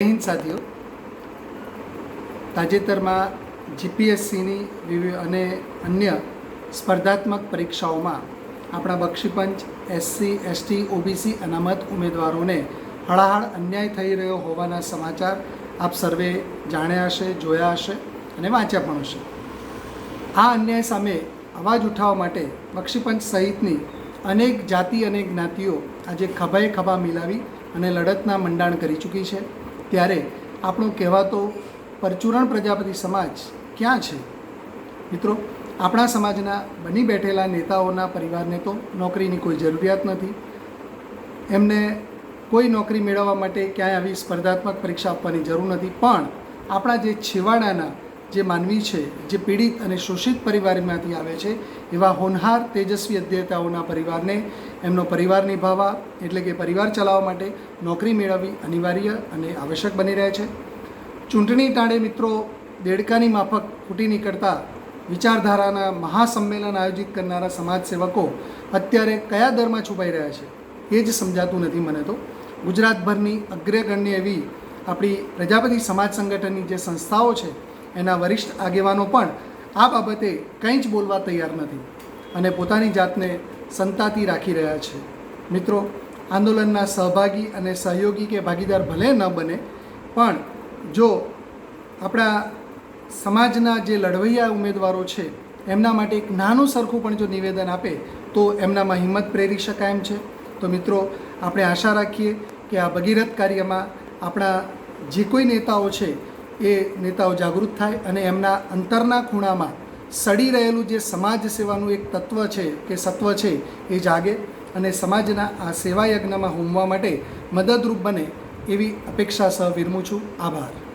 હિન્દ સાથીઓ તાજેતરમાં જીપીએસસીની વિવિધ અને અન્ય સ્પર્ધાત્મક પરીક્ષાઓમાં આપણા બક્ષીપંચ, એસસી, એસટી, ઓબીસી અનામત ઉમેદવારોને હળાહળ અન્યાય થઈ રહ્યો હોવાના સમાચાર આપ સર્વે જાણ્યા હશે, જોયા હશે અને વાંચ્યા પણ હશે. આ અન્યાય સામે અવાજ ઉઠાવવા માટે બક્ષીપંચ સહિતની અનેક જાતિ અને જ્ઞાતિઓ આજે ખભાએ ખભા મિલાવી અને લડતના મંડાણ કરી ચૂકી છે. ત્યારે આપણો કહેવાતો પરચુરણ પ્રજાપતિ સમાજ ક્યાં છે? મિત્રો, આપણા સમાજના બની બેઠેલા નેતાઓના પરિવારને તો નોકરીની કોઈ જરૂરિયાત નથી. એમને કોઈ નોકરી મેળવવા માટે ક્યાંય આવી સ્પર્ધાત્મક પરીક્ષા આપવાની જરૂર નથી. પણ આપણા જે છેવાડાના જે માનવી છે, જે પીડિત અને શોષિત પરિવારમાંથી આવે છે, એવા હોનહાર, તેજસ્વી અધ્યતાઓના પરિવારને એમનો પરિવાર નિભાવવા, એટલે કે પરિવાર ચલાવવા માટે નોકરી મેળવવી અનિવાર્ય અને આવશ્યક બની રહે છે. ચૂંટણી ટાણે મિત્રો દેડકાની માફક ફૂટી નીકળતા વિચારધારાના મહાસંમેલન આયોજિત કરનારા સમાજસેવકો અત્યારે કયા દરમાં છુપાઈ રહ્યા છે, એ જ સમજાતું નથી મને તો. ગુજરાતભરની અગ્રગણ્ય એવી આપણી પ્રજાપતિ સમાજ સંગઠનની જે સંસ્થાઓ છે એના વરિષ્ઠ આગેવાનો પણ આ બાબતે કંઈ જ બોલવા તૈયાર નથી અને પોતાની જાતને સંતાતી રાખી રહ્યા છે. મિત્રો, આંદોલનના સહભાગી અને સહયોગી કે ભાગીદાર ભલે ન બને, પણ જો આપણા સમાજના જે લડવૈયા ઉમેદવારો છે, એમના માટે એક નાનું સરખું પણ જો નિવેદન આપે, તો એમનામાં હિંમત પ્રેરી શકાય એમ છે. તો મિત્રો, આપણે આશા રાખીએ કે આ ભગીરથ કાર્યમાં આપણા જે કોઈ નેતાઓ છે એ નેતાઓ જાગૃત થાય અને એમના અંતરના ખૂણામાં સડી રહેલું જે સમાજ સેવાનું એક તત્વ છે કે સત્વ છે એ જાગે અને સમાજના આ સેવા યજ્ઞમાં હોમવા માટે મદદરૂપ બને એવી અપેક્ષા સહ વિરમું છું. આભાર.